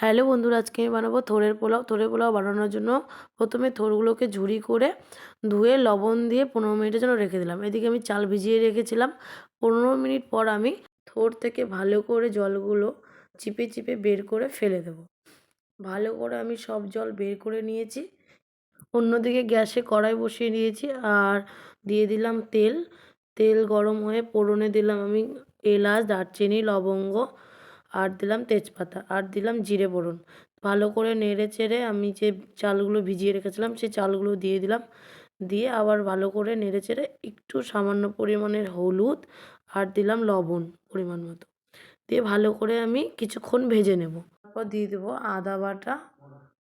Hello বন্ধুরা, আজকে আমি বানাবো থোড়ের পোলাও। থোড়ের পোলাও বানানোর জন্য প্রথমে থোড়গুলোকে ঝুড়ি করে ধুয়ে লবণ দিয়ে পনেরো মিনিটের জন্য রেখে দিলাম। এদিকে আমি চাল ভিজিয়ে রেখেছিলাম। পনেরো মিনিট পর আমি থোড় থেকে ভালো করে জলগুলো চিপে চিপে বের করে ফেলে দেবো। ভালো করে আমি সব জল বের করে নিয়েছি। অন্যদিকে গ্যাসে কড়াই বসিয়ে দিয়েছি আর দিয়ে দিলাম তেল। তেল গরম হয়ে ফোড়নে দিলাম আমি এলাচ, দারচিনি, লবঙ্গ আর দিলাম তেজপাতা, আর দিলাম জিরে ফোড়ন। ভালো করে নেড়ে চেড়ে আমি যে চালগুলো ভিজিয়ে রেখেছিলাম, সেই চালগুলো দিয়ে দিলাম। দিয়ে আবার ভালো করে নেড়ে চেড়ে একটু সামান্য পরিমাণের হলুদ আর দিলাম লবণ পরিমাণ মতো। দিয়ে ভালো করে আমি কিছুক্ষণ ভেজে নেব। তারপর দিয়ে দেবো আদা বাটা।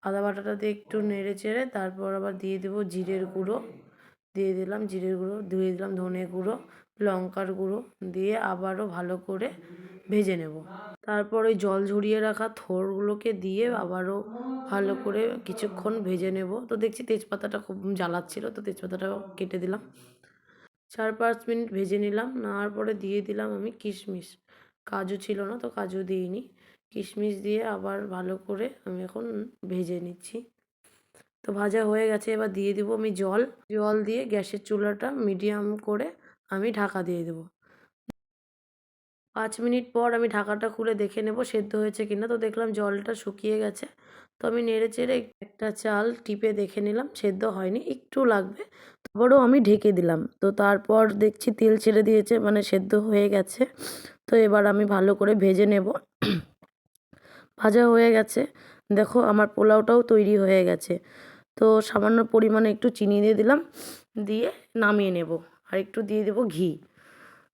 আদা বাটাটা দিয়ে একটু নেড়ে চেড়ে তারপর আবার দিয়ে দেবো জিরের গুঁড়ো। দিয়ে দিলাম জিরের গুঁড়ো দিয়ে দিলাম ধনে গুঁড়ো, লঙ্কার গুঁড়ো দিয়ে আবারও ভালো করে ভেজে নেব। তারপর ওই জল ঝরিয়ে রাখা থোড়গুলোকে দিয়ে আবারও ভালো করে কিছুক্ষণ ভেজে নেব। তো দেখছি তেজপাতাটা খুব জ্বালাচ্ছিল, তো তেজপাতাটাও কেটে দিলাম। চার পাঁচ মিনিট ভেজে নিলাম, নেওয়ার পরে দিয়ে দিলাম আমি কিশমিশ। কাজু ছিল না তো কাজু দিইনি। কিশমিশ দিয়ে আবার ভালো করে আমি এখন ভেজে নিচ্ছি। তো ভাজা হয়ে গেছে, এবার দিয়ে দিব আমি জল। জল দিয়ে গ্যাসের চুলাটা মিডিয়াম করে আমি ঢাকা দিয়ে দেবো। পাঁচ মিনিট পর আমি ঢাকাটা খুলে দেখে নেব সেদ্ধ হয়েছে কিনা। তো দেখলাম জলটা শুকিয়ে গেছে। তো আমি নেড়ে চেড়ে একটা চাল টিপে দেখে নিলাম, সেদ্ধ হয়নি, একটু লাগবে। তারপরেও আমি ঢেকে দিলাম। তো তারপর দেখছি তেল ছেড়ে দিয়েছে মানে সেদ্ধ হয়ে গেছে। তো এবার আমি ভালো করে ভেজে নেব। ভাজা হয়ে গেছে। দেখো আমার পোলাওটাও তৈরি হয়ে গেছে। তো সামান্য পরিমাণে একটু চিনি দিয়ে দিলাম, দিয়ে নামিয়ে নেব। আর একটু দিয়ে দেবো ঘি।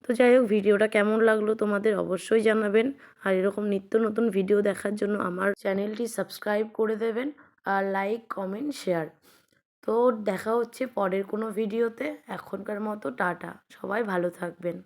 তো যাই হোক, ভিডিওটা কেমন লাগল তোমাদের অবশ্যই জানাবেন। আর এরকম নিত্য নতুন ভিডিও দেখার জন্য আমার চ্যানেলটি সাবস্ক্রাইব করে দেবেন আর লাইক, কমেন্ট, শেয়ার। তো দেখা হচ্ছে পরের কোনো ভিডিওতে। এখনকার মতো টাটা। সবাই ভালো থাকবেন।